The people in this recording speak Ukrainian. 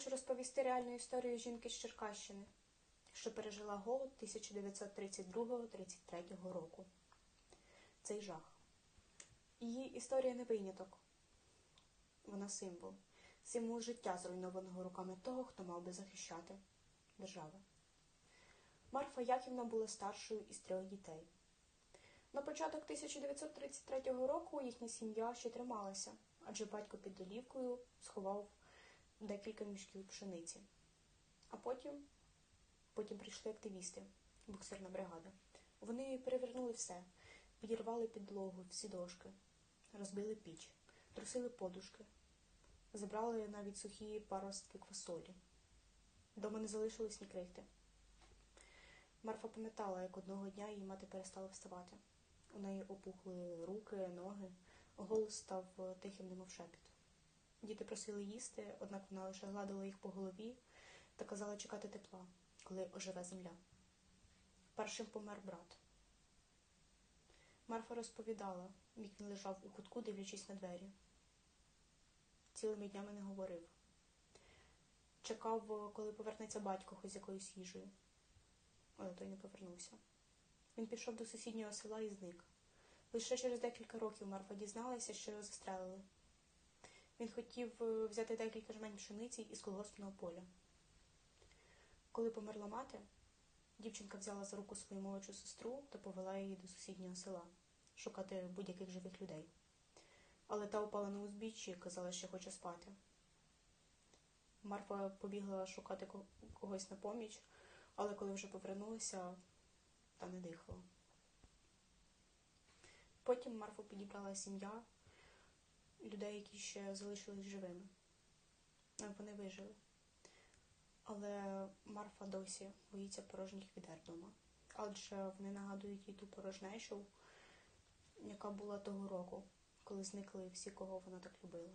хочу розповісти реальну історію жінки з Черкащини, що пережила голод 1932-33 року. Цей жах. Її історія не виняток. Вона символ. Символ життя, зруйнованого руками того, хто мав би захищати держави. Марфа Яківна була старшою із трьох дітей. На початок 1933 року їхня сім'я ще трималася, адже батько під долівкою сховав декілька мішків пшениці. А потім, потім прийшли активісти, буксирна бригада. Вони перевернули все, підірвали підлогу, всі дошки, розбили піч, трусили подушки, забрали навіть сухі паростки квасолі. Дома не залишилось ні крихти. Марфа пам'ятала, як одного дня її мати перестала вставати. У неї опухли руки, ноги, голос став тихим, немов шепіт. Діти просили їсти, однак вона лише гладила їх по голові та казала чекати тепла, коли оживе земля. Першим помер брат. Марфа розповідала, він лежав у кутку, дивлячись на двері. Цілими днями не говорив. Чекав, коли повернеться батько хоч з якоюсь їжею, але той не повернувся. Він пішов до сусіднього села і зник. Лише через декілька років Марфа дізналася, що його застрелили. Він хотів е, взяти декілька жмень пшениці із колгоспного поля. Коли померла мати, дівчинка взяла за руку свою молодшу сестру та повела її до сусіднього села шукати будь-яких живих людей. Але та упала на узбіччі і казала, що хоче спати. Марфа побігла шукати когось на поміч, але коли вже повернулася, та не дихала. Потім Марфу підібрала сім'я людей, які ще залишились живими. Е, Вони вижили. Але Марфа досі боїться порожніх відер вдома. Адже вони нагадують їй ту порожнечу, яка була того року, коли зникли всі, кого вона так любила.